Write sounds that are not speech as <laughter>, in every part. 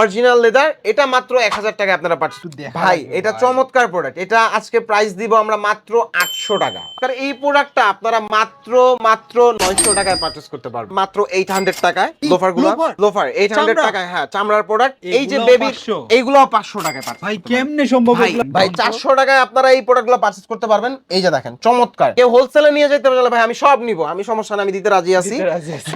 Original leather এটা মাত্র এক হাজার টাকা আপনারা পাচ্ছেন ভাই এটা চমৎকার প্রোডাক্ট এটা আজকে প্রাইস দিব আমরা মাত্র আটশো টাকা। কারণ এই প্রোডাক্টটা আপনারা মাত্র মাত্র নয়শো টাকায় পারচেস করতে পারবেন। মাত্র এইট হান্ড্রেড টাকায়। লোফারগুলো? লোফার? এইট হান্ড্রেড টাকায় হ্যাঁ চামড়ার প্রোডাক্ট এই যে বেবি এইগুলো পাঁচশো টাকায় ভাই কেমনে সম্ভব ভাই ভাই চারশো টাকায় আপনারা এই প্রোডাক্টগুলো পারচেস করতে পারবেন। এই যে দেখেন চমৎকার। কেউ হোলসেলে নিয়ে যেতে পারলে ভাই আমি সব নিব। আমি সমস্যা না আমি দিতে রাজি আছি। দিতে রাজি আছি।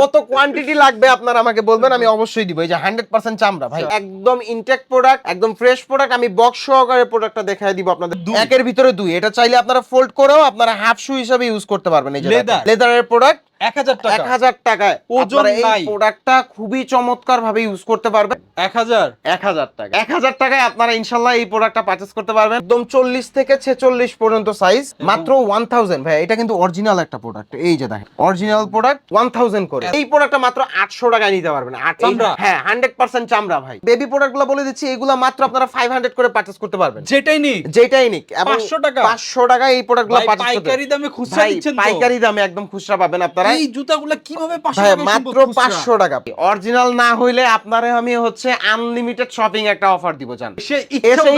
কত কোয়ান্টিটি লাগবে আপনারা আমাকে বলবেন আমি অবশ্যই দিব। এই যে হান্ড্রেড পার্সেন্ট চামড়া ভাই। একদম ইনটেক প্রোডাক্ট একদম ফ্রেশ প্রোডাক্ট আমি বক্স সহকারে প্রোডাক্টটা দেখাই দিব আপনাদের। একের ভিতরে দুই। এটা চাইলে আপনারা ফোল্ড করেও আপনারা হাফ শু হিসাবে ইউজ করতে পারবেন এই? লেদারের প্রোডাক্ট এক হাজার টাকা। এক হাজার টাকায়। ওজন এই। প্রোডাক্টটা খুবই চমৎকার ভাবে ইউজ করতে পারবেন। এক হাজার? এক হাজার টাকা। এক হাজার টাকায় আপনারা ইনশাল্লাহ এই প্রোডাক্টটা পারচেস করতে পারবেন। একদম চল্লিশ থেকে ছেচল্লিশ পর্যন্ত সাইজ মাত্র ওয়ান থাউজেন্ড ভাই এটা কিন্তু অরিজিনাল একটা প্রোডাক্ট এই যে দেখেন অরিজিনাল প্রোডাক্ট ওয়ান থাউজেন্ড করে। এই প্রোডাক্টটা মাত্র আটশো টাকায় নিতে পারবেন। চামড়া? হ্যাঁ হান্ড্রেড পার্সেন্ট চামড়া ভাই। বেবি প্রোডাক্টগুলো বলে দিচ্ছি এগুলো মাত্র আপনারা ফাইভ হান্ড্রেড করে পারচেস করতে পারবেন। যেটাই নি যেটাই নিক। 500 টাকা? পাঁচশো টাকা এই প্রোডাক্টগুলো ভাই, পারচেস পাইকারি দামে খুচরা দিচ্ছেন? পাইকারি দামে একদম খুচরা পাবেন আপনারা। করাই এই জুতাগুলো কীভাবে 500 টাকা মাত্র 500 টাকা। অরিজিনাল না হইলে আপনারে আমি হচ্ছে আনলিমিটেড শপিং একটা অফার দিব জান। সে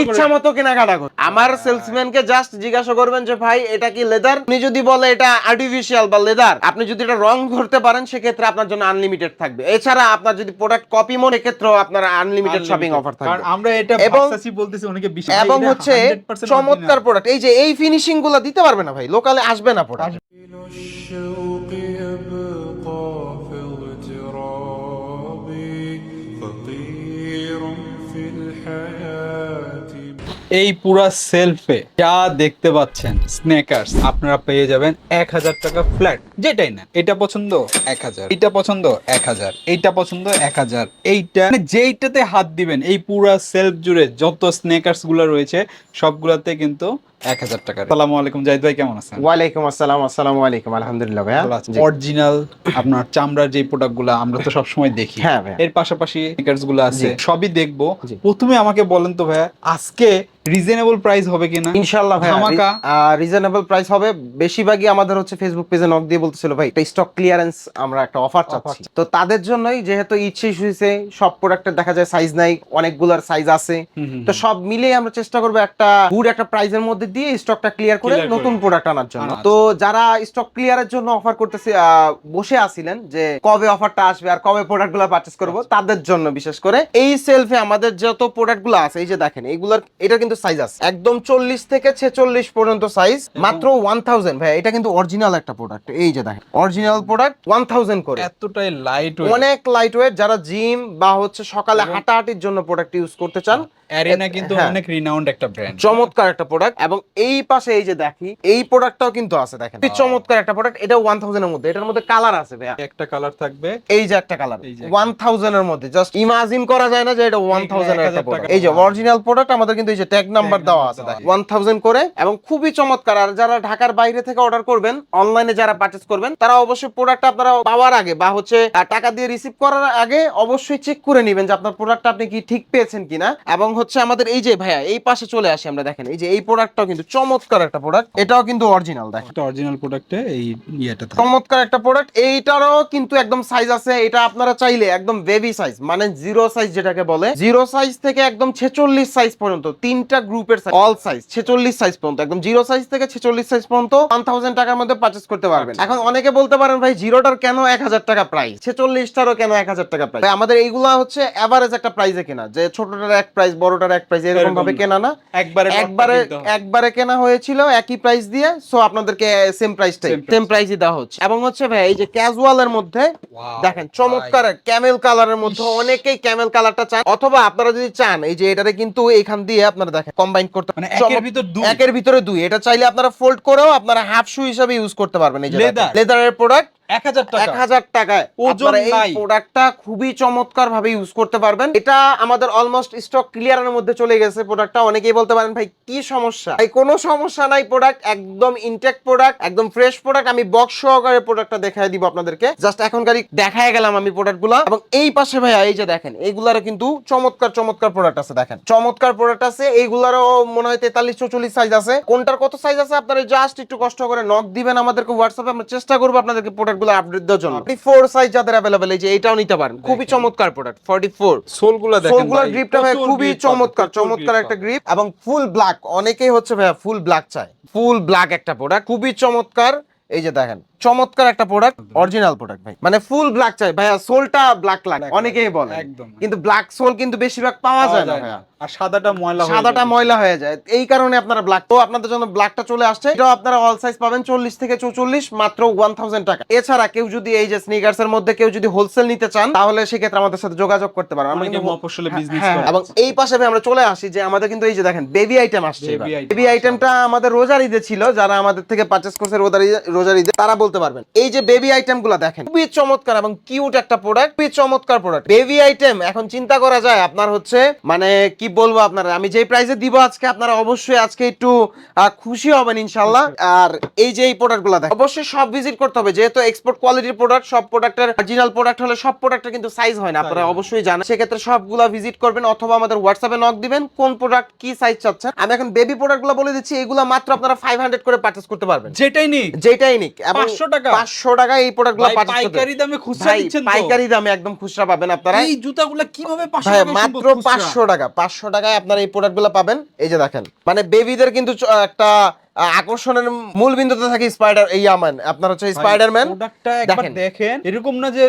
ইচ্ছা মতো কেনাকাটা করুন আমার সেলসম্যানকে জাস্ট জিজ্ঞাসা করবেন যে ভাই এটা কি লেদার আপনি যদি বলে এটা আর্টিফিশিয়াল বা লেদার আপনি যদি এটা রং ধরতে পারেন সেক্ষেত্রে আপনার জন্য আনলিমিটেড থাকবে। এছাড়া আপনার যদি প্রোডাক্ট কপি মনে ক্ষেত্রেও আপনার আনলিমিটেড শপিং অফার থাকবে। আমরা এটা ভার্সাসি বলতেছি অনেকে বিশ্বাস এবং হচ্ছে চমৎকার প্রোডাক্ট এই যে এই ফিনিশিংগুলো দিতে পারবে না ভাই লোকালে আসবে না প্রোডাক্ট يبقى في اغتراب فقير في الحياة এই পুরা সেলফে যা দেখতে পাচ্ছেন স্নেকার্স আপনারা পেয়ে যাবেন এক হাজার টাকা ফ্ল্যাট যেটাই না এটা পছন্দ এক হাজার এটা পছন্দ এক হাজার এইটা পছন্দ এক হাজার এইটা মানে যেইটাতে হাত দিবেন এই পুরা সেলফ জুড়ে যত স্নেকার্স গুলো রয়েছে সবগুলাতে কিন্তু এক হাজার টাকা সালামু আলাইকুম জাহিদ ভাই কেমন আছেন? ওয়ালাইকুম আসসালাম আসসালামু আলাইকুম আলহামদুলিল্লাহ ভাইয়া। অরিজিনাল আপনার চামড়ার যে প্রোডাক্টগুলো আমরা তো সবসময় দেখি। হ্যাঁ। এর পাশাপাশি স্নিকার্সগুলো আছে সবই দেখব। প্রথমে আমাকে বলেন তো ভাইয়া আজকে রিজনেবল প্রাইস হবে কিনা? ইনশাআল্লাহ ভাই ধামাকা। রিজনেবল প্রাইস হবে। বেশিরভাগই আমাদের হচ্ছে ফেসবুক পেজে নক দিয়ে বলতেছিল ভাই স্টক ক্লিয়ারেন্স আমরা একটা অফার চাচ্ছি। তো তাদের জন্যই যেহেতু ইচ্ছে হয়েছে সব প্রোডাক্টের দেখা যায় সাইজ নাই অনেকগুলোর সাইজ আছে। তো সব মিলিয়ে আমরা চেষ্টা করব একটা গুড একটা প্রাইজের মধ্যে দিয়ে স্টকটা ক্লিয়ার করে নতুন প্রোডাক্ট আনার জন্য। তো যারা স্টক ক্লিয়ারের জন্য অফার করতেছে বসে আছিলেন যে কবে অফারটা আসবে আর কবে প্রোডাক্টগুলো পারচেস করব তাদের জন্য বিশেষ করে এই সেলফে আমাদের যত প্রোডাক্টগুলো আছে এই যে দেখেন এইগুলোর এটা কিন্তু সাইজ আছে। একদম চল্লিশ থেকে ছেচল্লিশ পর্যন্ত সাইজ মাত্র ওয়ান থাউজেন্ড ভাই এটা কিন্তু অরিজিনাল একটা প্রোডাক্ট এই যে দেখেন অরিজিনাল প্রোডাক্ট ওয়ান থাউজেন্ড করে। এতটাই লাইট অনেক লাইট ওয়েট যারা জিম বা হচ্ছে সকালে হাঁটাহাঁটির জন্য প্রোডাক্ট ইউজ করতে চান অ্যারিনা কিন্তু হ্যাঁ। অনেক রিনাউন্ড একটা ব্র্যান্ড চমৎকার একটা প্রোডাক্ট এবং এই পাশে এই যে দেখি এই প্রোডাক্টটাও কিন্তু আছে দেখেন। খুবই চমৎকার একটা প্রোডাক্ট এটা ওয়ান থাউজেন্ড এর মধ্যে এটার মধ্যে কালার আছে ভাইয়া। একটা কালার থাকবে। এই যে একটা কালার ওয়ান থাউজেন্ড এর মধ্যে জাস্ট ইমাজিন করা যায় না যে এটা ওয়ান থাউজেন্ড এর একটা 1000 product। টাকা। এই যে অরিজিনাল প্রোডাক্ট আমাদের কিন্তু এই যে ট্যাগ নাম্বার দেওয়া আছে ওয়ান থাউজেন্ড করে এবং খুবই চমৎকার আর যারা ঢাকার বাইরে থেকে অর্ডার করবেন অনলাইনে যারা পারচেস করবেন তারা অবশ্যই প্রোডাক্ট আপনারা পাওয়ার আগে বা হচ্ছে টাকা দিয়ে রিসিভ করার আগে অবশ্যই চেক করে নেবেন যে আপনার প্রোডাক্টটা আপনি কি ঠিক পেয়েছেন কিনা। এবং হচ্ছে আমাদের এই যে ভাইয়া এই পাশে চলে আসি আমরা দেখেন। এই যে এই প্রোডাক্টটাও কিন্তু চমৎকার একটা প্রোডাক্ট এটাও কিন্তু অরিজিনাল দেখেন। একটা অরিজিনাল প্রোডাক্টে এই ইয়েটা চমৎকার একটা প্রোডাক্ট এইটারও কিন্তু একদম সাইজ আছে এটা আপনারা চাইলে একদম বেবি সাইজ মানে জিরো সাইজ যেটাকে বলে জিরো সাইজ থেকে একদম ছেচল্লিশ সাইজ পর্যন্ত তিনটা গ্রুপের অল সাইজ ছেচল্লিশ সাইজ পর্যন্ত একদম জিরো সাইজ থেকে ছেচল্লিশ সাইজ পর্যন্ত ওয়ান থাউজেন্ড টাকার মধ্যে পারচেস করতে পারবেন। এখন অনেকে বলতে পারেন ভাই জিরোটার কেন এক হাজার টাকা প্রাইস ছেচল্লিশটারও কেন এক হাজার টাকা প্রাইস আমাদের এইগুলা হচ্ছে এভারেজ একটা প্রাইসে কেনা যে ছোটটার এক প্রাইস বড়টার এক প্রাইস এরকম ভাবে কেনা না। একবারে একবারে একবারে কেনা হয়েছিল একই প্রাইস দিয়ে সো আপনাদেরকে সেম প্রাইসটাই সেম প্রাইসই দেওয়া হচ্ছে। এবং হচ্ছে ভাই এই যে ক্যাজুয়াল এর মধ্যে দেখেন চমৎকার ক্যামেল কালারের মধ্যে অনেকেই ক্যামেল কালারটা চান। অথবা আপনারা যদি চান এই যে এটারে কিন্তু এখান দিয়ে আপনারা দেখেন কম্বাইন করতে মানে একের ভিতর দুই। একের ভিতরে দুই। এটা চাইলে আপনারা ফোল্ড করেও আপনারা হাফ শু হিসাবে ইউজ করতে পারবেন এই যে? লেদারের প্রোডাক্ট টাকায়। এই প্রোডাক্টটা খুবই চমৎকার ভাবে ইউজ করতে পারবেন। এটা আমাদের অলমোস্ট স্টক ক্লিয়ারের মধ্যে চলে গেছে প্রোডাক্টটা অনেকেই বলতে পারেন ভাই কি সমস্যা? ভাই কোনো সমস্যা নাই প্রোডাক্ট একদম ইনটেক প্রোডাক্ট একদম ফ্রেশ প্রোডাক্ট আমি বক্স সহকারে প্রোডাক্টটা দেখাই দিব আপনাদেরকে। জাস্ট এখনকারই দেখায় গেলাম আমি প্রোডাক্টগুলো এবং এই পাশে ভাইয়া এই যে দেখেন এইগুলারও কিন্তু চমৎকার চমৎকার প্রোডাক্ট আছে দেখেন। চমৎকার প্রোডাক্ট আছে। এইগুলারও মনে হয় তেতাল্লিশ চৌচল্লিশ সাইজ আছে। কোনটার কত সাইজ আছে? আপনারা জাস্ট একটু কষ্ট করে নক দিবেন আমাদেরকে হোয়াটসঅ্যাপে আমরা চেষ্টা করব আপনাদেরকে প্রোডাক্ট প্রোডাক্টগুলো আপডেট দেওয়ার জন্য। আপনি ফোর সাইজ যাদের অ্যাভেলেবেল এই যে এটাও নিতে পারেন। খুবই চমৎকার প্রোডাক্ট ফর্টি ফোর সোলগুলো দেখেন সোলগুলোর ভাই, গ্রিপটা ভাই খুবই চমৎকার চমৎকার একটা। গ্রিপ এবং ফুল ব্ল্যাক অনেকেই হচ্ছে ভাইয়া ফুল ব্ল্যাক চায়। ফুল ব্ল্যাক একটা প্রোডাক্ট খুবই চমৎকার। এই যে দেখেন চমৎকার একটা প্রোডাক্ট অরিজিনাল প্রোডাক্ট ভাই। মানে ফুল ব্ল্যাক চাই। ভাইয়া সোলটা ব্ল্যাক লাগে অনেকেই বলে। একদম। কিন্তু ব্ল্যাক সোল কিন্তু বেশিরভাগ পাওয়া যায় না ভাইয়া। আর সাদাটা ময়লা সাদাটা ময়লা হয়ে যায়। এই কারণে আপনারা ব্ল্যাক তো আপনাদের জন্য ব্ল্যাকটা চলে আসছে। এটাও আপনারা অল সাইজ পাবেন চল্লিশ থেকে চৌচল্লিশ মাত্র ওয়ান থাউজেন্ড টাকা। এছাড়া কেউ যদি এই যে স্নিকার্স এর মধ্যে কেউ যদি হোলসেল নিতে চান তাহলে সেক্ষেত্রে আমাদের সাথে যোগাযোগ করতে পারেন। আমরা কিন্তু হ্যাঁ, হ্যাঁ, করে। এবং এই পাশে আমরা চলে আসি যে আমাদের কিন্তু এই যে দেখেন বেবি আইটেম আসছে বেবি আইটেমটা আমাদের রোজার ঈদে ছিল। যারা আমাদের থেকে পারচেস করছে রোজার রোজার ঈদে তারা বলতে পারবেন। এই যে বেবি আইটেমগুলা দেখেন খুবই চমৎকার এবং কিউট একটা প্রোডাক্ট খুবই চমৎকার প্রোডাক্ট বেবি আইটেম এখন চিন্তা করা যায় আপনার হচ্ছে মানে কি বলব আপনারা আমি যেই প্রাইসে দিব আজকে আপনারা অবশ্যই আজকে একটু খুশি হবেন ইনশাল্লাহ আর এই যে এই প্রোডাক্টগুলা দেখেন অবশ্যই সব ভিজিট করতে হবে যেহেতু এক্সপোর্ট কোয়ালিটির প্রোডাক্ট সব প্রোডাক্টের অরিজিনাল প্রোডাক্ট হলে সব প্রোডাক্টের কিন্তু সাইজ হয় না আপনারা অবশ্যই জানেন। সেক্ষেত্রে সবগুলা ভিজিট করবেন অথবা আমাদের হোয়াটসঅ্যাপে নক দিবেন কোন প্রোডাক্ট কি সাইজ চাচ্ছেন। আমি এখন বেবি প্রোডাক্টগুলো বলে দিচ্ছি এগুলা মাত্র আপনারা ফাইভ হান্ড্রেড করে পারচেস করতে পারবেন। যেটাই নিক। যেটাই নিক 500 টাকা? পাঁচশো টাকা এই প্রোডাক্টগুলো ভাই, পাইকারি দামে খুচরা দিচ্ছেন তো? পাইকারি দামে একদম খুচরা পাবেন আপনারা এই জুতাগুলো কীভাবে 500 ভাই মাত্র সম্ভব খুচরা? পাঁচশো টাকা পাঁচশো টাকায় আপনারা এই প্রোডাক্টগুলো পাবেন এই যে দেখেন মানে বেবিদের কিন্তু একটা আকর্ষণের মূল বিন্দুতে থাকে স্পাইডার এই আমান আপনার হচ্ছে স্পাইডারম্যান প্রোডাক্টটা একবার দেখেন। এরকম না যে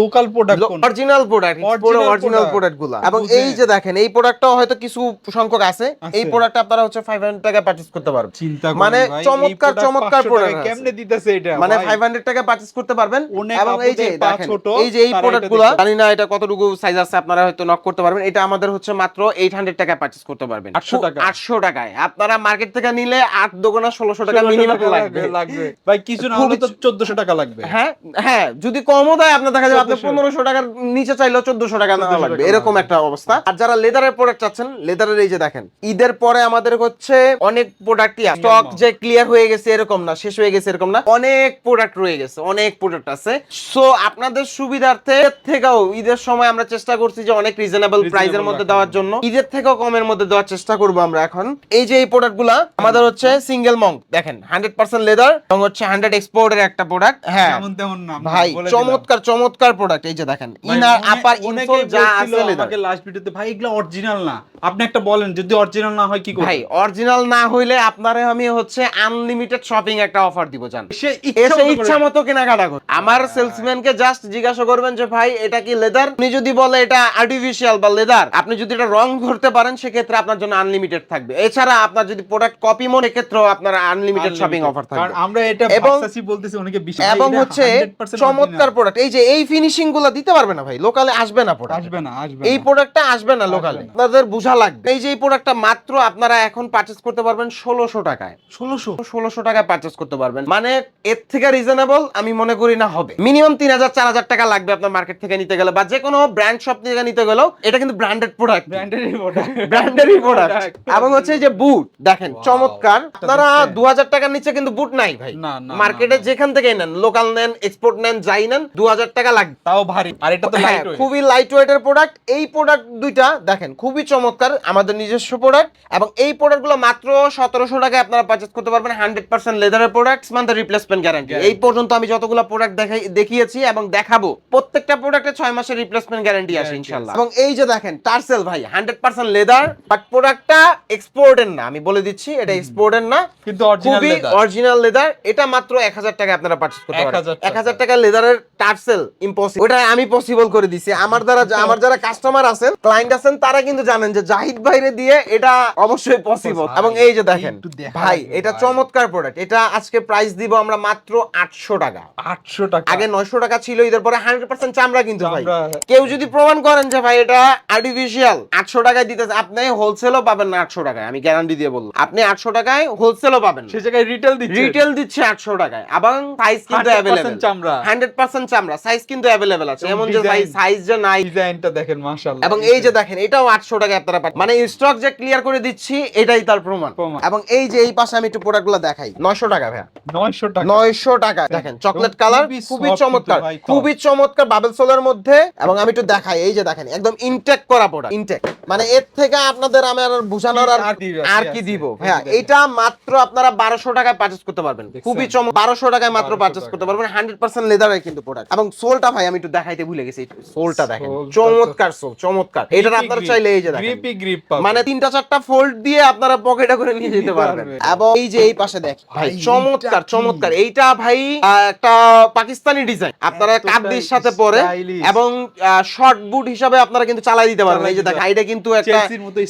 লোকাল প্রোডাক্ট অরিজিনাল প্রোডাক্ট পুরো অরিজিনাল প্রোডাক্টগুলো এবং এই যে দেখেন এই প্রোডাক্টটাও হয়তো কিছু সংখ্যক আছে। এই প্রোডাক্ট আপনারা হচ্ছে 500 টাকা পারচেজ করতে পারবেন। চিন্তা মানে চমৎকার চমৎকার প্রোডাক্ট কেমনে দিতেছে এটা? মানে 500 টাকা পারচেজ করতে পারবেন। এবং এই যে দেখেন এই যে এই প্রোডাক্টগুলো জানি না এটা কতটুকু সাইজ আছে আপনারা হয়তো নক করতে পারবেন। এটা আমাদের হচ্ছে মাত্র 800 টাকা পারচেজ করতে পারবেন। 800 টাকা 800 টাকায়। আপনারা মার্কেট থেকে নিলে 8 ষোলোশো টাকা মিনিমাম লাগবে। লাগবে ভাই কিছু না হলে তো চোদ্দশো টাকা লাগবে। হ্যাঁ হ্যাঁ যদি কমও দেয় আপনার দেখা যাবে আপনি পনেরোশো টাকার নিচে চাইলেও চোদ্দশো টাকা লাগবে। এরকম একটা অবস্থা। আর যারা লেদারের প্রোডাক্ট চাচ্ছেন লেদারের এই যে দেখেন ঈদের পরে আমাদের হচ্ছে অনেক প্রোডাক্টই স্টক যে ক্লিয়ার হয়ে গেছে এরকম না শেষ হয়ে গেছে এরকম না। অনেক প্রোডাক্ট রয়ে গেছে অনেক প্রোডাক্ট আছে। সো আপনাদের সুবিধার্থে থেকেও ঈদের সময় আমরা চেষ্টা করছি যে অনেক রিজনেবল প্রাইজের মধ্যে দেওয়ার জন্য। ঈদের থেকেও কমের মধ্যে দেওয়ার চেষ্টা করব আমরা এখন। এই যে এই প্রোডাক্ট আমাদের হচ্ছে সিং সিঙ্গেল মং দেখেন হান্ড্রেড পার্সেন্ট লেদার এবং হচ্ছে হান্ড্রেড এক্সপোর্টের একটা প্রোডাক্ট হ্যাঁ। ভাই চমৎকার চমৎকার প্রোডাক্ট এই যে দেখেন ইনার আপার ইনসোল যা আছে লেদার আমাকে লাস্ট ভিডিওতে ভাই এগুলো অরিজিনাল না। আপনি একটা বলেন যদি অরিজিনাল না হয় কি করবেন ভাই অরিজিনাল না হইলে আপনারে আমি হচ্ছে আনলিমিটেড শপিং একটা অফার দিব জান। সে ইচ্ছা মতো কেনাকাটা করুন। আমার সেলসম্যানকে জাস্ট জিজ্ঞাসা করবেন যে ভাই এটা কি লেদার আপনি যদি বলে এটা আর্টিফিশিয়াল বা লেদার আপনি যদি এটা রং ধরতে পারেন সেক্ষেত্রে আপনার জন্য আনলিমিটেড থাকবে। এছাড়া আপনার যদি প্রোডাক্ট কপি মনে ক্ষেত্রেও আপনার আনলিমিটেড শপিং অফার কারণ থাকবে। আমরা এটা এবং- বলতেছি অনেকে বিশ্বাস এবং হচ্ছে চমৎকার প্রোডাক্ট এই যে এই ফিনিশিংগুলো দিতে পারবে না ভাই লোকালে আসবে না প্রোডাক্ট আসবে না আসবে এই প্রোডাক্টটা আসবে না লোকালে আপনাদের বোঝা লাগবে। এই যে এই প্রোডাক্টটা মাত্র আপনারা এখন পারচেস করতে পারবেন ষোলোশো টাকায়। 1600 ষোলোশো টাকায় পারচেস করতে পারবেন। মানে এর থেকে রিজনেবল আমি মনে করি না হবে। মিনিমাম তিন হাজার চার হাজার টাকা লাগবে আপনার মার্কেট থেকে নিতে গেলে বা যে কোনো ব্র্যান্ড শপ থেকে নিতে গেলেও এটা কিন্তু ব্র্যান্ডেড প্রোডাক্ট ব্র্যান্ডেরই প্রোডাক্ট ব্র্যান্ডেরই প্রোডাক্ট এবং হচ্ছে এই যে বুট দেখেন চমৎকার। আপনারা দেখছেন? দু হাজার টাকার নিচে কিন্তু বুট নাই ভাই। মার্কেটে। যেখান থেকে নেন লোকাল নেন এক্সপোর্ট নেন যাই নেন দু হাজার টাকা লাগবে। তাও ভারী। আর এটা তো হ্যাঁ, লাইট খুবই লাইট ওয়েটের প্রোডাক্ট এই প্রোডাক্ট দুইটা দেখেন খুবই চমৎকার আমাদের নিজস্ব প্রোডাক্ট এবং এই প্রোডাক্টগুলো মাত্র সতেরোশো টাকায় আপনারা করতে পারবেন হান্ড্রেড পার্সেন্ট লেদারের প্রোডাক্ট মান্থের রিপ্লেসমেন্ট গ্যারান্টি এই পর্যন্ত আমি যতগুলো প্রোডাক্ট দেখাই দেখিয়েছি এবং দেখাবো প্রত্যেকটা প্রোডাক্টে ছয় মাসের রিপ্লেসমেন্ট গ্যারান্টি Guarantee ইনশাল্লাহ এবং এই যে দেখেন টার্সেল ভাই হান্ড্রেড পার্সেন্ট লেদার বাট প্রোডাক্টটা এক্সপোর্টের না আমি বলে দিচ্ছি এটা এক্সপোর্টের না। কিন্তু অরিজিনাল খুবই অরিজিনাল লেদার এটা মাত্র এক হাজার টাকা আপনারা পারচেস করতে পারেন 1000 টাকা। এক হাজার টাকা লেদারের টার্সেল ইম্পসিবল ওটা আমি পসিবল করে দিছি। আমার দ্বারা আমার যারা কাস্টমার আছেন ক্লায়েন্ট আছেন তারা কিন্তু জানেন যে জাহিদ ভাইরে দিয়ে এটা অবশ্যই পসিবল এবং এই যে দেখেন ভাই এটা চমৎকার প্রোডাক্ট এটা আজকে প্রাইস দিব আমরা মাত্র আটশো টাকা। 800 টাকা। আগে নয়শো টাকা ছিল ঈদের পরে হান্ড্রেড পার্সেন্ট চামড়া কিন্তু ভাই। কেউ যদি প্রমাণ করেন যে ভাই এটা আর্টিফিশিয়াল আটশো টাকায় দিতে আপনি হোলসেলও পাবেন না আটশো টাকায় আমি গ্যারান্টি দিয়ে বললাম। আপনি আটশো টাকায় হোলসেলও পাবেন না। সে জায়গায় রিটেল দিচ্ছে। রিটেল দিচ্ছে আটশো টাকায়। এবং সাইজ কিন্তু 100% চামড়া। হান্ড্রেড পার্সেন্ট চামড়া। সাইজ কিন্তু অ্যাভেলেবেল আছে। এমন যে ভাই সাইজ যে নাই। ডিজাইনটা দেখেন মাশাআল্লাহ। এবং এই যে দেখেন এটাও আটশো টাকা আপনারা পাচ্ছেন। মানে স্টক যে ক্লিয়ার করে দিচ্ছি এটাই তার প্রমাণ। এবং এই যে এই পাশে আমি একটু প্রোডাক্টগুলো দেখাই। নয়শো টাকা ভাইয়া। 900 টাকা। নয়শো টাকা। দেখেন চকলেট কালার খুবই চমৎকার। ভাই। খুবই চমৎকার বাবেল সোলার মধ্যে। এবং আমি একটু দেখাই। এই যে দেখেন একদম ইনটেক করা প্রোডাক্ট ইনটেক মানে এর থেকে আপনাদের আমি আর বোঝানোর আর আর কি দিব হ্যাঁ এটা মাত্র মাত্র আপনারা বারোশো টাকায় পারচেস করতে পারবেন। খুবই চম বারোশো টাকায় মাত্র 1200 পারচেস করতে পারবেন। হান্ড্রেড পার্সেন্ট লেদারের কিন্তু প্রোডাক্ট এবং সোলটা ভাই আমি একটু দেখাইতে ভুলে গেছি সোলটা দেখেন। চমৎকার সোল চমৎকার। এটা আপনারা চাইলে এই যে গ্রিপি গ্রিপ মানে তিনটা চারটা ফোল্ড দিয়ে আপনারা পকেটে করে নিয়ে যেতে পারবেন। এবং এই যে এই পাশে দেখ ভাই চমৎকার চমৎকার। এইটা ভাই একটা পাকিস্তানি ডিজাইন আপনারা কাবদির সাথে পরে এবং শর্ট বুট হিসাবে আপনারা কিন্তু চালাই দিতে পারবেন। এই যে দিতে দেখ এটা কিন্তু একটা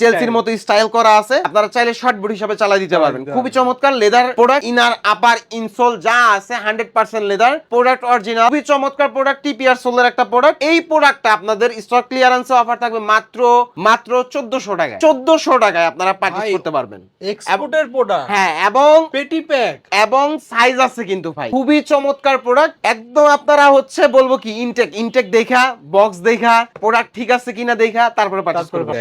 চেলসির মতো স্টাইল করা আছে। আপনারা চাইলে শর্ট বুট হিসাবে চালাই দিতে পারবেন। খুবই চমৎকার leather product inner upper insole যা আছে hundred percent leather product original খুবই চমৎকার প্রোডাক্ট টিপিআর সোলের একটা প্রোডাক্ট এই প্রোডাক্টটা আপনাদের স্টক ক্লিয়ারেন্সে অফার থাকবে মাত্র মাত্র চোদ্দশো টাকায়। চোদ্দশো টাকায় আপনারা পারচেস করতে পারবেন। এক্সপোর্টের প্রোডাক্ট হ্যাঁ এবং পেটি প্যাক এবং সাইজ আছে কিন্তু ভাই। খুবই চমৎকার প্রোডাক্ট একদম আপনারা হচ্ছে বলব কি ইনটেক ইনটেক দেখা বক্স দেখা প্রোডাক্ট ঠিক আছে কিনা দেখা তারপরে পারচেস করবেন।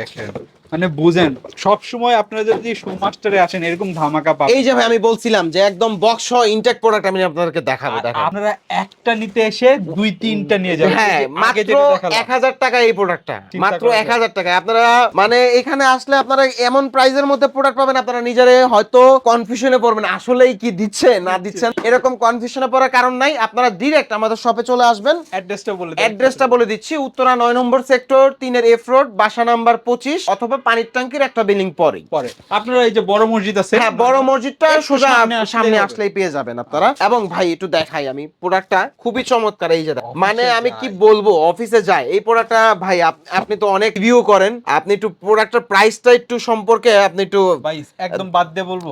মানে বুঝেন সব সময় আপনারা যদি শো মাস্টারে আসেন এরকম ধামাকা পাবেন। এই যে ভাই আমি বলছিলাম যে একদম বক্স সহ ইনটেক প্রোডাক্ট আমি আপনাদেরকে দেখাবো দেখাবো। আপনারা একটা নিতে এসে দুই তিনটা নিয়ে যাবেন। হ্যাঁ মাত্র যেটা দেখালাম। এক হাজার টাকা এই প্রোডাক্টটা মাত্র করা এক হাজার টাকা আপনারা মানে এখানে আসলে আপনারা এমন প্রাইজের মধ্যে প্রোডাক্ট পাবেন আপনারা নিজেরে হয়তো কনফিউশনে পড়বেন আসলেই কি দিচ্ছে না দিচ্ছেন। এরকম কনফিউশনে পড়ার কারণ নাই। আপনারা ডিরেক্ট আমাদের শপে চলে আসবেন। অ্যাড্রেসটা বলে অ্যাড্রেসটা বলে দিচ্ছি উত্তরা নয় নম্বর সেক্টর তিনের এফ রোড বাসা নাম্বার পঁচিশ অথবা পানির ট্যাঙ্কির একটা বিল্ডিং পরেই। পরে। আপনারা এই যে বড় মসজিদ আছে হ্যাঁ বড় মসজিদটা সোজা সামনে আসলেই পেয়ে যাবেন আপনারা। এবং ভাই একটু দেখাই আমি প্রোডাক্টটা খুবই চমৎকার এই যে। মানে আমি কি বলব অফিসে যায়। এই প্রোডাক্টটা ভাই আপনি তো অনেক রিভিউ করেন। আপনি একটু প্রোডাক্টের প্রাইসটা একটু সম্পর্কে আপনি একটু ভাই একদম বাদ দিয়ে বলব।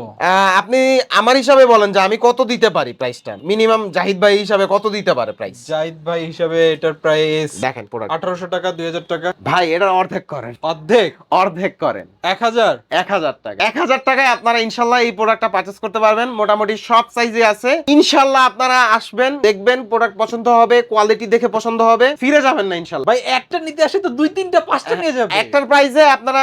আপনি আমার হিসাবে বলেন যে আমি কত দিতে পারি প্রাইসটা মিনিমাম জাহিদ ভাই হিসাবে কত দিতে পারে প্রাইস জাহিদ ভাই হিসাবে এটার প্রাইস দেখেন প্রোডাক্ট আঠারোশো টাকা দুই হাজার টাকা। ভাই এটা অর্ধেক করেন। অর্ধেক? অর্ধেক। করেন। এক হাজার? এক হাজার টাকা। এক হাজার টাকায় আপনারা ইনশাল্লাহ এই প্রোডাক্টটা পারচেস করতে পারবেন। মোটামুটি সব সাইজে আছে। ইনশাল্লাহ আপনারা আসবেন দেখবেন প্রোডাক্ট পছন্দ হবে কোয়ালিটি দেখে পছন্দ হবে। ফিরে যাবেন না ইনশাল্লাহ। ভাই একটা নিতে আসে তো দুই তিনটা পাঁচটা নিয়ে যাবে। একটার প্রাইসে আপনারা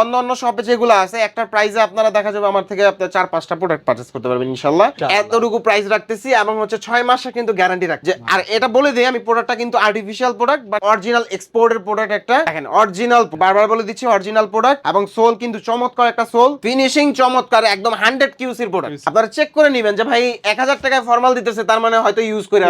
অন্য অন্য শপে যেগুলো আছে একটার প্রাইসে আপনারা দেখা যাবে আমার থেকে আপনার চার পাঁচটা প্রোডাক্ট পারচেস করতে পারবেন ইনশাল্লাহ। ইনশাল্লাহ। এতটুকু প্রাইস রাখতেছি এবং হচ্ছে ছয় মাসে কিন্তু গ্যারান্টি রাখছে। আর এটা বলে দিই আমি প্রোডাক্টটা কিন্তু আর্টিফিশিয়াল প্রোডাক্ট বা অরিজিনাল এক্সপোর্টের প্রোডাক্ট একটা। দেখেন অরিজিনাল বারবার বলে দিচ্ছি অরিজিনাল প্রোডাক্ট এবং সোল কিন্তু চমৎকার একটা সোল ফিনিশিং চমৎকার একদম হান্ড্রেড কিউসির প্রোডাক্ট আপনারা চেক করে নেবেন যে ভাই এক হাজার টাকায় ফর্মাল দিতেছে তার মানে হয়তো ইউজ করে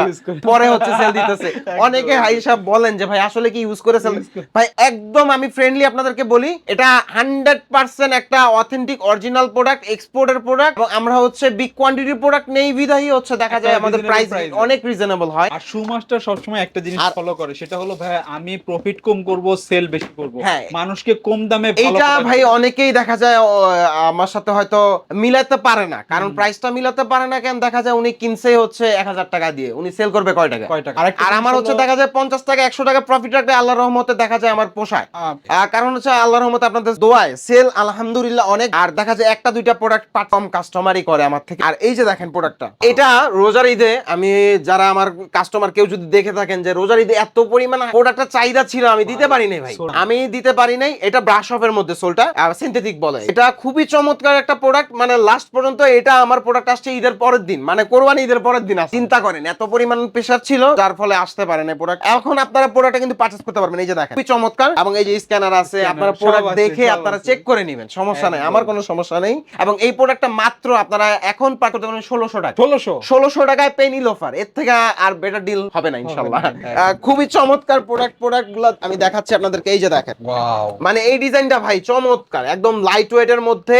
পরে হচ্ছে সেল দিতেছে। <laughs> অনেকে হাই সাহেব বলেন যে ভাই আসলে কি ইউজ করে সেল ভাই একদম আমি ফ্রেন্ডলি আপনাদেরকে বলি এটা হান্ড্রেড পার্সেন্ট একটা অথেন্টিক অরিজিনাল প্রোডাক্ট এক্সপোর্টের প্রোডাক্ট এবং আমরা হচ্ছে বিগ কোয়ান্টিটির প্রোডাক্ট নেই বিধাই হচ্ছে দেখা যায় আমাদের প্রাইস অনেক রিজনেবল হয়। আর সুমাস্টার সবসময় একটা জিনিস ফলো করে সেটা হলো ভাই আমি প্রফিট কম করব সেল বেশি করব। হ্যাঁ। মানুষকে কম দামে ভালো এইটা ভাই অনেকেই দেখা যায় আমার সাথে হয়তো মিলাতে পারে না। কারণ প্রাইসটা মিলাতে পারে না কেন দেখা যায় উনি কিনছে হচ্ছে এক হাজার টাকা দিয়ে। উনি সেল করবে কয় টাকা? কয় টাকা? আর আমার হচ্ছে দেখা যায় পঞ্চাশ টাকা একশো টাকা প্রফিট রাখলে আল্লাহ রহমতে দেখা যায় আমার পোষায়। কারণ হচ্ছে আল্লাহ রহমতে আপনাদের দোয়ায় সেল আলহামদুলিল্লাহ অনেক। আর দেখা যায় একটা দুইটা প্রোডাক্ট কম কাস্টমারই করে আমার থেকে। আর এই যে দেখেন প্রোডাক্টটা এটা রোজার ঈদে আমি যারা আমার কাস্টমার কেউ যদি দেখে থাকেন যে রোজার ঈদে এত পরিমাণ প্রোডাক্টের চাহিদা ছিল আমি দিতে পারি নাই ভাই। আমি দিতে পারি নাই এটা ব্রাশ অফের মধ্যে সোলটা সিনথেটিক বলে। এটা খুবই চমৎকার একটা প্রোডাক্ট মানে লাস্ট পর্যন্ত এটা আমার প্রোডাক্ট আসছে ঈদের পরের দিন মানে কোরবানি ঈদের পরের দিন। চিন্তা করেন এত পরিমাণ প্রেশার ছিল যার ফলে আসতে পারে না প্রোডাক্ট এখন আপনারা প্রোডাক্টটা কিন্তু পারচেস করতে পারবেন এই যে দেখেন। খুবই চমৎকার এবং এই যে স্ক্যানার আছে আপনারা প্রোডাক্ট দেখে আপনারা চেক করে নেবেন সমস্যা নাই আমার কোনো সমস্যা নেই। এবং এই প্রোডাক্টটা মাত্র আপনারা এখন পার করতে পারবেন ষোলোশো টাকা। ষোলোশো? ষোলোশো টাকায় পেনি লোফার এর থেকে আর বেটার ডিল হবে না ইনশাল্লাহ। আহ, খুবই চমৎকার প্রোডাক্ট প্রোডাক্টগুলো আমি দেখাচ্ছি আপনাদেরকে এই যে দেখেন। ওয়াও মানে এই ডিজাইনটা ভাই চমৎকার একদম লাইট ওয়েট এর মধ্যে।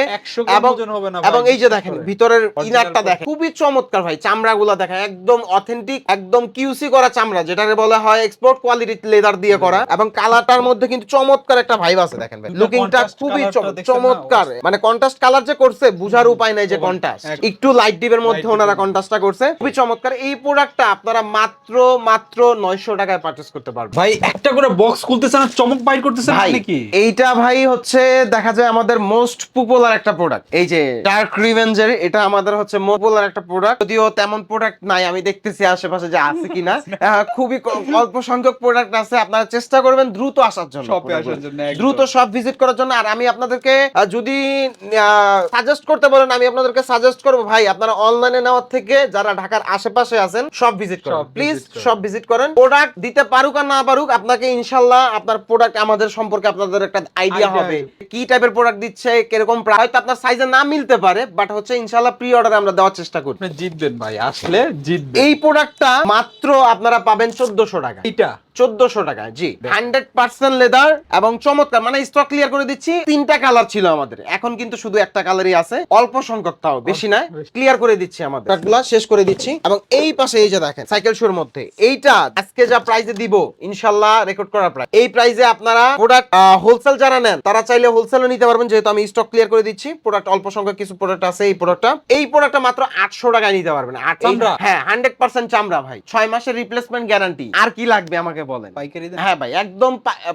এবং ওজন হবে না এবং ভাই, এই যে দেখেন ভিতরের ইনারটা দেখেন খুবই চমৎকার ভাই চামড়াগুলো দেখেন একদম অথেন্টিক একদম কিউসি করা চামড়া যেটাকে বলা হয় এক্সপোর্ট কোয়ালিটি লেদার দিয়ে করা। এবং কালারটার মধ্যে কিন্তু চমৎকার একটা ভাইব আছে দেখেন ভাই। লুকিংটা খুবই না? চমৎকার। মানে কন্ট্রাস্ট কালার যে করছে বুঝার উপায় নাই যে কন্ট্রাস্ট একটু লাইট ডিপের মধ্যে ওনারা। কন্ট্রাস্টটা করছে। খুবই চমৎকার। এই প্রোডাক্টটা আপনারা মাত্র মাত্র নয়শো টাকায় পারচেস করতে পারবেন। ভাই একটা করে বক্স খুলতেছেন আর চমক বাইর করতেছেন ভাই নাকি? এইটা ভাই হচ্ছে দেখা যায় আমাদের মোস্ট পপুলার একটা প্রোডাক্ট এই যে ডার্ক রিভেঞ্জের এটা আমাদের হচ্ছে পপুলার একটা প্রোডাক্ট যদিও তেমন প্রোডাক্ট নাই আমি দেখতেছি আশেপাশে যে আছে কিনা। <laughs> খুবই অল্প সংখ্যক প্রোডাক্ট আছে আপনারা চেষ্টা করবেন দ্রুত আসার জন্য। দ্রুত সব ভিজিট করার জন্য। আর আমি আপনাদেরকে যদি সাজেস্ট করতে বলেন আমি আপনাদেরকে সাজেস্ট করব ভাই আপনারা অনলাইনে নেওয়ার থেকে যারা ঢাকার আশেপাশে আছেন সব ভিজিট করেন। প্লিজ সব ভিজিট করেন। প্রোডাক্ট দিতে পারুক আর না পারুক আপনাকে ইনশাল্লাহ আপনার প্রোডাক্ট আমাদের সম্পর্কে আপনাদের একটা আইডিয়া আইডিয়া হবে। কি টাইপের প্রোডাক্ট দিচ্ছে কীরকম প্রায় হয়তো আপনার সাইজে না মিলতে পারে বাট হচ্ছে ইনশাআল্লাহ প্রি অর্ডারে আমরা দেওয়ার চেষ্টা করি। আপনি জিতবেন ভাই আসলে জিতবেন। এই প্রোডাক্টটা মাত্র আপনারা পাবেন চোদ্দশো টাকা। এইটা? চোদ্দশো টাকা জি। হান্ড্রেড পার্সেন্ট লেদার এবং চমৎকার মানে স্টক ক্লিয়ার করে দিচ্ছি তিনটা কালার ছিল আমাদের। এখন কিন্তু শুধু একটা কালারই আছে অল্প সংখ্যক তাও বেশি না ক্লিয়ার করে দিচ্ছি আমাদের। শেষ করে দিচ্ছি এবং এই পাশে এই যে দেখেন সাইকেল শোর মধ্যে এইটা আজকে যা দিব ইনশাল্লাহ রেকর্ড করা প্রাইস এই প্রাইসে আপনারা প্রোডাক্ট হোলসেল যারা নেন তারা চাইলে হোলসেলও নিতে পারবেন যেহেতু আমি স্টক ক্লিয়ার করে দিচ্ছি। প্রোডাক্ট অল্প সংখ্যক কিছু প্রোডাক্ট আছে এই প্রোডাক্টটা এই প্রোডাক্টটা মাত্র আটশো টাকায় নিতে পারবেন। চামড়া? হ্যাঁ হান্ড্রেড পার্সেন্ট চামড়া ভাই। ছয় মাসের রিপ্লেসমেন্ট গ্যারান্টি আর কি লাগবে আমাকে বলেন? পাইকারি হ্যাঁ ভাই একদম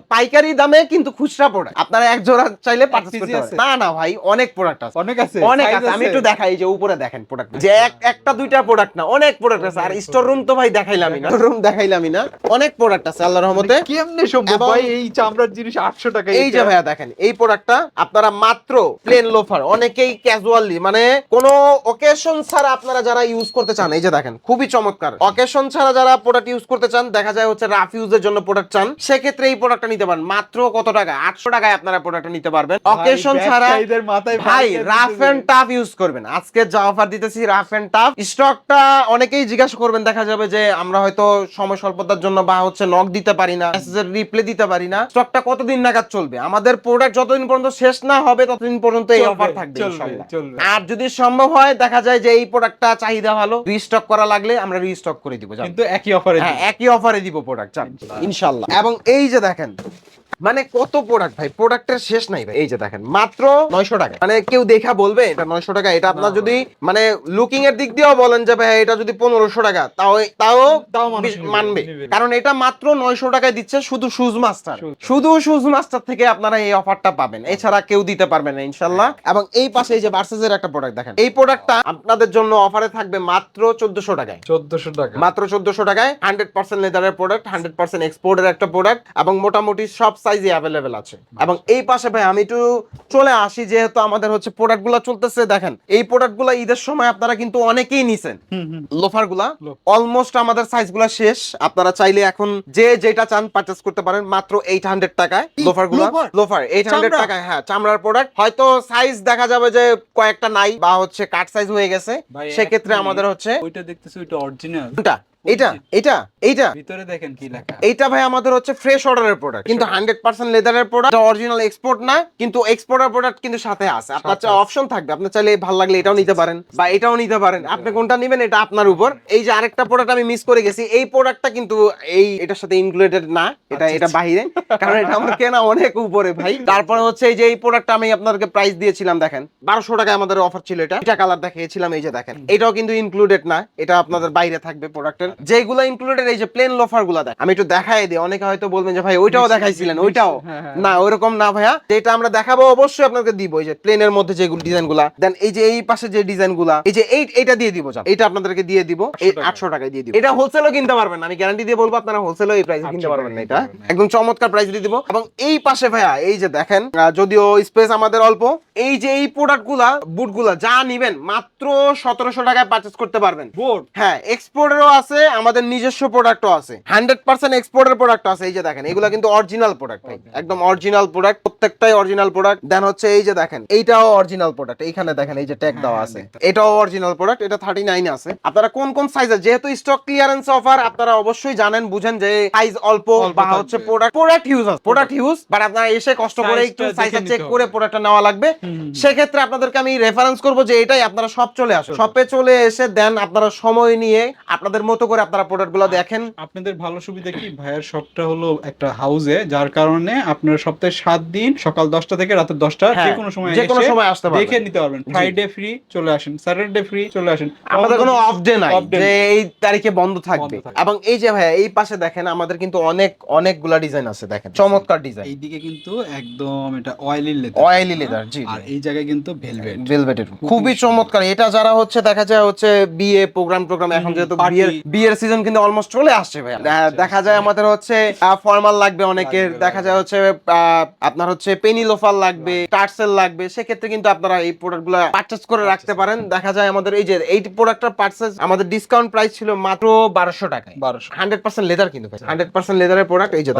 পাইকারি দামে কিন্তু খুচরা প্রোডাক্ট আপনারা এক জোড়া চাইলে পারচেজ করতে পারেন। না না ভাই অনেক প্রোডাক্ট আছে। অনেক আছে অনেক আছে আমি একটু দেখাই যে উপরে দেখেন প্রোডাক্ট যে এক- একটা দুইটা প্রোডাক্ট না অনেক প্রোডাক্ট আছে। আর স্টোর রুম তো ভাই দেখাইলামই না। রুম দেখাইলামই না। অনেক প্রোডাক্ট আছে আল্লাহর রহমতে। কেমনে সম্ভব ভাই এই চামড়ার জিনিস 800 টাকা এই যে ভাইয়া দেখেন এই প্রোডাক্টটা আপনারা মাত্র প্লেন লোফার অনেকেই ক্যাজুয়ালি মানে কোনো অকেশন ছাড়া আপনারা যারা ইউজ করতে চান এই যে দেখেন খুবই চমৎকার। অকেশন ছাড়া যারা প্রোডাক্ট ইউজ করতে চান দেখা যায় হচ্ছে রাফ ইউজের জন্য প্রোডাক্ট চান সেক্ষেত্রে এই প্রোডাক্টটা নিতে পারেন। মাত্র কত টাকা? আটশো টাকায় আপনারা প্রোডাক্টটা নিতে পারবেন। অকেশন ছাড়া এদের মাথায় ভাই ভাই রাফ এন্ড টাফ ইউজ করবেন। আজকে যা অফার দিতেছি রাফ এন্ড টাফ স্টকটা অনেকেই জিজ্ঞাসা করবেন দেখা যাবে যে আমরা হয়তো সময় স্বল্পতার জন্য বা হচ্ছে নক দিতে পারি না মেসেজের রিপ্লাই দিতে পারি না। স্টকটা কতদিন নাগাদ চলবে? আমাদের প্রোডাক্ট যতদিন পর্যন্ত শেষ না হবে ততদিন পর্যন্ত এই অফার থাকবে ইনশাআল্লাহ। আর যদি সম্ভব হয় দেখা যায় যে এই প্রোডাক্টটা চাহিদা ভালো রিস্টক করা লাগলে আমরা রিস্টক করে দিব। কিন্তু একই অফারে হ্যাঁ একই অফারে দিব প্রোডাক্ট ইনশাল্লাহ এবং এই যে দেখেন মানে কত প্রোডাক্ট ভাই? প্রোডাক্টের শেষ নাই ভাই। এই যে দেখেন মাত্র নয়শো টাকা। মানে কেউ দেখা বলবে এটা নয়শো টাকা এটা আপনার যদি মানে লুকিং এর দিক দিয়েও বলেন যে ভাই এটা যদি পনেরোশো টাকা তাও তাও মানবে। কারণ এটা মাত্র নয়শো টাকায় দিচ্ছে শুধু শুজ মাস্টার শুধু। শুজ মাস্টার থেকে আপনারা এই অফারটা পাবেন। এছাড়া কেউ দিতে পারবে না ইনশাল্লাহ এবং এই পাশে এই যে ভার্সেসের একটা প্রোডাক্ট দেখেন। এই প্রোডাক্টটা আপনাদের জন্য অফারে থাকবে মাত্র চোদ্দশো টাকায়। চোদ্দশো টাকা। মাত্র চোদ্দশো টাকায়। হান্ড্রেড পার্সেন্ট লেদারের প্রোডাক্ট হান্ড্রেড পার্সেন্ট এক্সপোর্টের একটা প্রোডাক্ট এবং মোটামুটি সব সাইজে অ্যাভেলেবেল আছে। এবং এই পাশে ভাই আমি একটু চলে আসি যেহেতু আমাদের হচ্ছে প্রোডাক্টগুলা চলতেছে। দেখেন এই প্রোডাক্টগুলা ঈদের সময় আপনারা কিন্তু অনেকেই নিছেন। হুম হুম। লোফারগুলা অলমোস্ট আমাদের সাইজগুলা শেষ। আপনারা চাইলে এখন যে যেটা চান পারচেস করতে পারেন মাত্র এইট হান্ড্রেড টাকায় লোফারগুলা। লোফার? লোফার এইট হান্ড্রেড চামড়া? টাকায় হ্যাঁ চামড়ার প্রোডাক্ট হয়তো সাইজ দেখা যাবে যে কয়েকটা নাই বা হচ্ছে কাট সাইজ হয়ে গেছে। সেক্ষেত্রে আমাদের হচ্ছে ওইটা দেখতেছি ওইটা অরিজিনাল এটা এটা এইটা। ভিতরে দেখেন কি লেখা। এইটা ভাই আমাদের হচ্ছে ফ্রেশ অর্ডারের প্রোডাক্ট কিন্তু হান্ড্রেড পার্সেন্ট লেদারের প্রোডাক্ট অরিজিনাল এক্সপোর্ট না কিন্তু এক্সপোর্টের প্রোডাক্ট কিন্তু সাথে আছে। আপনার সাথে অপশন থাকবে। আপনার চাইলে ভালো লাগলে এটাও নিতে পারেন বা এটাও নিতে পারেন। আপনি কোনটা নেবেন এটা আপনার উপর। এই যে আরেকটা প্রোডাক্ট আমি মিস করে গেছি। এই প্রোডাক্টটা কিন্তু এই এটার সাথে ইনক্লুডেড না। এটা আচ্ছা, এটা বাইরে কারণ এটা আমার কেনা অনেক উপরে ভাই। তারপরে হচ্ছে এই যে এই প্রোডাক্টটা আমি আপনাদেরকে প্রাইস দিয়েছিলাম দেখেন। বারোশো টাকায় আমাদের অফার ছিল এটা। এটা কালার দেখিয়েছিলাম এই যে দেখেন। এটাও কিন্তু ইনক্লুডেড না। এটা আপনাদের বাইরে থাকবে প্রোডাক্টের যেগুলো ইনক্লুডেড এই যে প্লেন লোফারগুলা দেখ আমি একটু দেখাই দিই অনেকে হয়তো বলবেন যে ভাই ওইটাও দেখাইছিলেন ওইটাও? হ্যাঁ, হ্যাঁ। না ওইরকম না ভাইয়া। যেটা আমরা দেখাবো অবশ্যই আপনাকে দিব এই যে প্লেনের মধ্যে যে ডিজাইনগুলা। দেন এই যে এই পাশে যে ডিজাইনগুলা এই যে এই এটা দিয়ে দিব এটা আপনাদেরকে দিয়ে দিব এই। আটশো টাকায় দিয়ে দিব। এটা হোলসেলও কিনতে পারবেন আমি গ্যারান্টি দিয়ে বলব আপনারা হোলসেলও এই প্রাইসে কিনতে পারবেন না এটা। একদম চমৎকার প্রাইস দিয়ে দিব। এবং এই পাশে ভাইয়া এই যে দেখেন যদিও স্পেস আমাদের অল্প এই যে এই প্রোডাক্টগুলা বুটগুলা যা নিবেন মাত্র সতেরোশো টাকায় পারচেস করতে পারবেন। বুট হ্যাঁ এক্সপোর্টেরও আছে আমাদের নিজস্ব প্রোডাক্টও আছে। হান্ড্রেড পার্সেন্ট এক্সপোর্টের প্রোডাক্ট আছে এই যে দেখেন এগুলো কিন্তু অরিজিনাল প্রোডাক্ট ভাই। একদম অরিজিনাল প্রোডাক্ট প্রত্যেকটাই অরিজিনাল প্রোডাক্ট দেন হচ্ছে এই যে দেখেন এইটাও অরিজিনাল প্রোডাক্ট এইখানে দেখেন এই যে ট্যাগ দেওয়া আছে। এটাও অরিজিনাল প্রোডাক্ট এটা থার্টি নাইন আছে। আপনারা কোন কোন সাইজের যেহেতু স্টক ক্লিয়ারেন্স অফার আপনারা অবশ্যই জানেন বুঝেন যে সাইজ অল্প বা হচ্ছে প্রোডাক্ট প্রোডাক্ট ইউজ আছে। প্রোডাক্ট ইউজ বাট আপনারা এসে কষ্ট করে একটু সাইজটা চেক করে প্রোডাক্টটা নেওয়া লাগবে। সেক্ষেত্রে আপনাদেরকে আমি রেফারেন্স করব যে এটাই আপনারা সব চলে আসুন। শপে চলে এসে দেন আপনারা সময় নিয়ে আপনাদের মতো করে আপনারা প্রোডাক্টগুলো দেখেন। আপনাদের ভালো সুবিধা কি? ভাইয়ের শপটা হলো একটা হাউসে যার কারণে আপনারা সপ্তাহে সাত দিন সকাল দশটা থেকে রাতের দশটা হ্যাঁ, যে কোনো সময় যে কোনো সময় আসতে পারবেন। দেখে নিতে পারবেন। ফ্রাইডে ফ্রি চলে আসেন স্যাটারডে ফ্রি চলে আসেন। আমাদের কোনো অফ ডে নাই যে এই তারিখে বন্ধ থাকবে। এবং এই যে ভাইয়া এই পাশে দেখেন আমাদের কিন্তু অনেক অনেকগুলা ডিজাইন আছে দেখেন চমৎকার ডিজাইন এইদিকে কিন্তু একদম এটা অয়েলি লেদার অয়েলি লেদার জি জি। আর এই জায়গায় কিন্তু ভেলভেট ভেলভেটের খুবই চমৎকার। এটা যারা হচ্ছে দেখা যায় হচ্ছে বিয়ে প্রোগ্রাম প্রোগ্রাম এখন যেহেতু বিয়ের বিয়ের সিজন কিন্তু অলমোস্ট চলে আসছে ভাই দেখা যায় আমাদের হচ্ছে ফর্মাল লাগবে অনেকের দেখা যায় হচ্ছে আপনার হচ্ছে পেনি লোফার লাগবে টার্সেল লাগবে সেক্ষেত্রে কিন্তু আপনারা এই প্রোডাক্টগুলো পারচেস করে রাখতে পারেন। দেখা যায় আমাদের এই যে এই প্রোডাক্টটার পারচেস আমাদের ডিসকাউন্ট প্রাইস ছিল মাত্র বারোশো টাকায়। বারোশো। হান্ড্রেড পার্সেন্ট লেদার কিন্তু হান্ড্রেড পার্সেন্ট লেদারের প্রোডাক্ট এই যে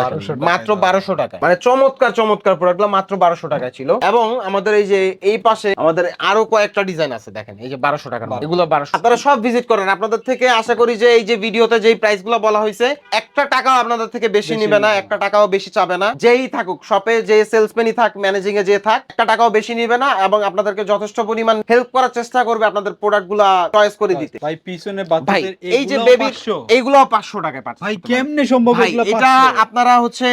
মাত্র। বারোশো টাকা মানে চমৎকার চমৎকার প্রোডাক্টগুলো মাত্র বারোশো টাকা ছিল। এবং আমাদের এই যে এই পাশে আমাদের আরও কয়েকটা ডিজাইন আছে দেখেন এই যে বারোশো টাকা এগুলো বারোশো আপনারা সব ভিজিট করেন। আপনাদের থেকে আশা করি যে এই যে ভিডিওতে যেই প্রাইসগুলো বলা হয়েছে একটা টাকাও আপনাদের থেকে বেশি নিবে না একটা টাকাও বেশি চাবে না। যেই থাকুক শপে যে সেলসম্যানই থাক ম্যানেজিং এ যে থাক একটা টাকাও বেশি নিবে না এবং আপনাদেরকে যথেষ্ট পরিমাণ হেল্প করার চেষ্টা করবে আপনাদের প্রোডাক্টগুলা চয়েস করে দিতে। ভাই পিছনে বাচ্চাদের এই যে বেবি এইগুলো পাঁচশো। টাকায় পাচ্ছে ভাই কেমনে সম্ভব এগুলো এটা আপনারা হচ্ছে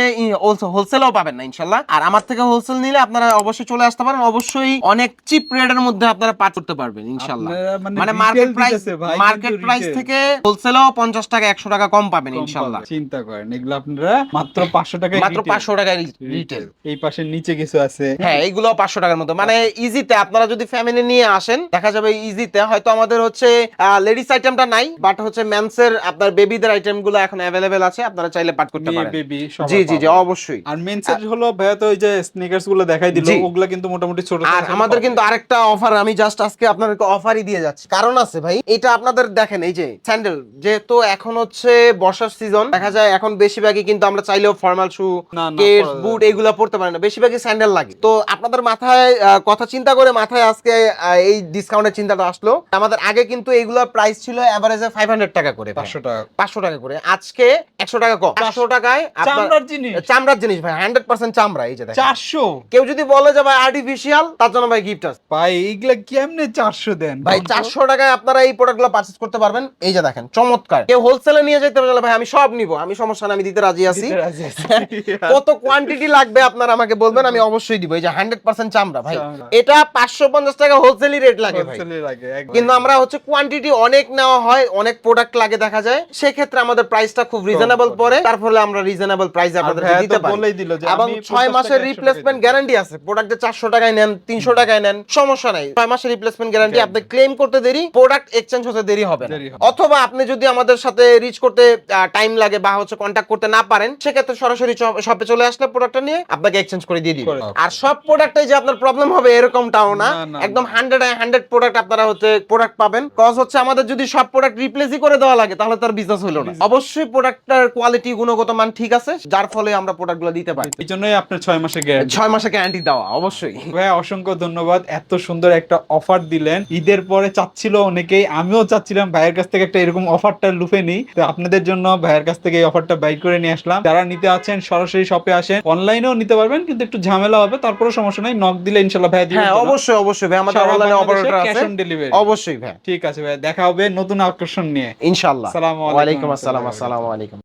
হোলসেলও পাবেন না ইনশাল্লাহ আর আমার থেকে হোলসেল নিলে আপনারা অবশ্যই চলে আসতে পারেন। অবশ্যই অনেক চিপ রেটের মধ্যে আপনারা পাঠ করতে পারবেন ইনশাল্লাহ মানে মানে মার্কেট প্রাইস মার্কেট প্রাইস থেকে হোলসেলও পঞ্চাশ টাকা একশো টাকা কম পাবেন ইনশাল্লাহ। চিন্তা করেন এগুলো আপনারা মাত্র পাঁচশো টাকায় মাত্র পাঁচশো টাকায় রিটেল এই পাশে নিচে কিছু আছে। হ্যাঁ এইগুলো পাঁচশো টাকার মতো। মানে ইজিতে আপনারা যদি ফ্যামিলি নিয়ে আসেন দেখা যাবে ইজিতে হয়তো আমাদের হচ্ছে লেডিস আইটেমটা নাই বাট হচ্ছে মেন্সের আপনার বেবিদের আইটেমগুলো এখন অ্যাভেলেবেল আছে। আপনারা চাইলে পাঠ করতে পারেন। বেবি জি জি জি অবশ্যই। আর মেন্সের হলো ভাইয়া তো ওই যে স্নিকার্সগুলো দেখাই দিল ওগুলা কিন্তু মোটামুটি ছোট আর আমাদের কিন্তু আরেকটা অফার আমি জাস্ট আজকে আপনাদেরকে অফারই দিয়ে যাচ্ছি। কারণ আছে ভাই এটা আপনাদের দেখেন এই যে স্যান্ডেল যেহেতু এখন হচ্ছে বর্ষার সিজন দেখা যায় এখন বেশিরভাগই কিন্তু আমরা চাইলেও ফর্মাল শু পরা বুট। এইগুলা পড়তে পারে না। বেশিরভাগই স্যান্ডেল লাগে। তো আপনাদের মাথায় কথা চিন্তা করে মাথায় আজকে এই ডিসকাউন্টের চিন্তাটা আসলো। আমাদের আগে কিন্তু এইগুলা প্রাইস ছিল এভারেজে ফাইভ হান্ড্রেড টাকা করে পাঁচশো টাকা। পাঁচশো টাকা করে। আজকে একশো টাকা কম। পাঁচশো টাকায় চামড়ার জিনিস। চামড়ার জিনিস ভাই হান্ড্রেড পার্সেন্ট চামড়া এই যে দেখেন। চারশো। কেউ যদি বলে যে ভাই আর্টিফিশিয়াল তার জন্য ভাই গিফট আছে। ভাই এইগুলা কেমনে চারশো দেন? ভাই চারশো টাকায় আপনারা এই প্রোডাক্টগুলো পারচেজ করতে পারবেন। এই যে দেখেন চমৎকার কেউ হোলসেলে নিয়ে যেতে পারলে ভাই আমি সব নিব। আমি সমস্যা না আমি দিতে রাজি আছি। <laughs> কত কোয়ান্টিটি লাগবে আপনারা আমাকে বলবেন আমি অবশ্যই দিব। এই যে হান্ড্রেড পার্সেন্ট চামড়া ভাই। এটা পাঁচশো পঞ্চাশ টাকা হোলসেলই রেট লাগে ভাই। কিন্তু আমরা হচ্ছে কোয়ান্টিটি অনেক নেওয়া হয় অনেক প্রোডাক্ট লাগে দেখা যায়। সেক্ষেত্রে আমাদের প্রাইসটা খুব রিজনেবল পড়ে। তার ফলে আমরা রিজনেবল প্রাইস তো দিতে পারি। এবং ছয় মাসের রিপ্লেসমেন্ট গ্যারান্টি আছে। প্রোডাক্টে চারশো টাকায় নেন তিনশো টাকায় নেন সমস্যা নাই। ছয় মাসের রিপ্লেসমেন্ট গ্যারান্টি আপনি ক্লেম করতে দেরি প্রোডাক্ট এক্সচেঞ্জ হতে। দেরি হবে। অথবা আপনি যদি আমাদের সাথে রিচ করতে টাইম লাগে বা হচ্ছে কন্ট্যাক্ট করতে না পারেন সেক্ষেত্রে সরাসরি শপে চলে আসলে প্রোডাক্টটা নিয়ে আপনাকে এক্সচেঞ্জ করে দিয়ে দিবে। আর সব প্রোডাক্টে যে আপনার প্রবলেম হবে এরকমটাও না। একদম। হান্ড্রেড হান্ড্রেড প্রোডাক্ট আপনারা হচ্ছে প্রোডাক্ট পাবেন। কজ হচ্ছে আমাদের যদি সব প্রোডাক্ট রিপ্লেসই করে দেওয়া লাগে তাহলে তার বিজনেস হলো না। অবশ্যই প্রোডাক্টটার কোয়ালিটি গুণগত মান ঠিক আছে যার ফলে আমরা প্রোডাক্টগুলো দিতে পারি। এই জন্যই আপনার ছয় মাসের গ্যারান্টি ছয় মাসে গ্যারান্টি দেওয়া অবশ্যই। ভাই অসংখ্য ধন্যবাদ। এত সুন্দর একটা অফার দিলেন। ঈদের পরে চাচ্ছিল অনেকেই আমিও চাচ্ছিলাম ভাইয়ের কাছ থেকে একটা এরকম অফারটা লুফে নিই। তো আপনাদের জন্য ভাইয়ের কাছ থেকে এই অফারটা বাই করে নিয়ে আসলাম। যারা নিতে আছেন সরাসরি শপে আসেন। অনলাইনেও নিতে পারবেন কিন্তু একটু ঝামেলা হবে তারপরে সমস্যা নাই। নক দিলে ইনশাল্লাহ ভাই দিবেন হ্যাঁ অবশ্যই অবশ্যই ভাই। আমাদের অনলাইনে অপারেটর আছে। ক্যাশ অন ডেলিভারি অবশ্যই ভাই। ঠিক আছে ভাই দেখা হবে নতুন আকর্ষণ নিয়ে। ইনশাআল্লাহ। আসসালামু আলাইকুম। ওয়ালাইকুম আসসালাম। রহমতুল্লাহি আসসালামু আলাইকুম।